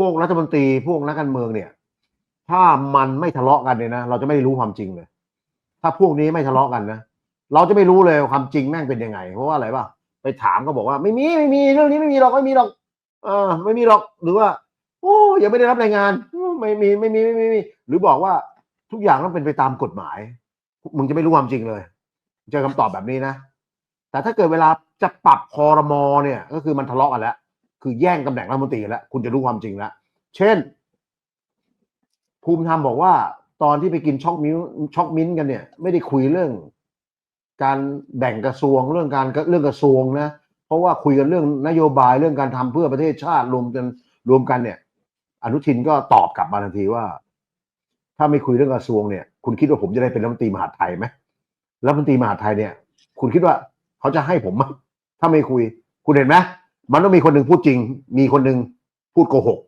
พวกรัฐมนตรีพวกนักการเมืองเนี่ย ถ้ามันไม่ทะเลาะกันเนี่ยนะเราจะไม่รู้ความจริงเลย ถ้าพวกนี้ไม่ทะเลาะกันนะเราจะไม่รู้เลยความจริงแม่งเป็นยังไง เพราะว่าอะไรป่ะไปถามก็บอกว่าไม่มีไม่มีเรื่องนี้ไม่มีหรอกไม่มีหรอกเออไม่มีหรอกหรือว่าโอ้ยังไม่ได้รับรายงานไม่มีไม่มีไม่มีไม่มีหรือบอกว่าทุกอย่างต้องเป็นไปตามกฎหมาย มึงจะไม่รู้ความจริงเลย เจอคำตอบแบบนี้นะ แต่ถ้าเกิดเวลาจะปรับคอรมอเนี่ย ก็คือมันทะเลาะกันแล้ว คือแย่งตำแหน่งรัฐมนตรีแล้วคุณจะรู้ความจริงแล้ว เช่น ภูมิธรรมบอกว่า ตอนที่ไปกินช็อกมิ้วช็อกมิ้นกันเนี่ย ไม่ได้คุยเรื่อง การแบ่งกระทรวงเรื่องการเรื่องกระทรวงนะ เพราะว่าคุยกันเรื่องนโยบายเรื่องการทำเพื่อประเทศชาติรวมกันรวมกันเนี่ย อนุทินก็ตอบกลับมาทันทีว่า ถ้าไม่คุยเรื่องกระทรวงเนี่ย คุณคิดว่าผมจะได้เป็นรัฐมนตรีมหาดไทยไหมรัฐมนตรีมหาดไทยเนี่ย คุณคิดว่าเขาจะให้ผมไหมถ้าไม่คุย คุณเห็นไหม มันต้องมีคนหนึ่งพูดจริง มีคนหนึ่งพูดโกหก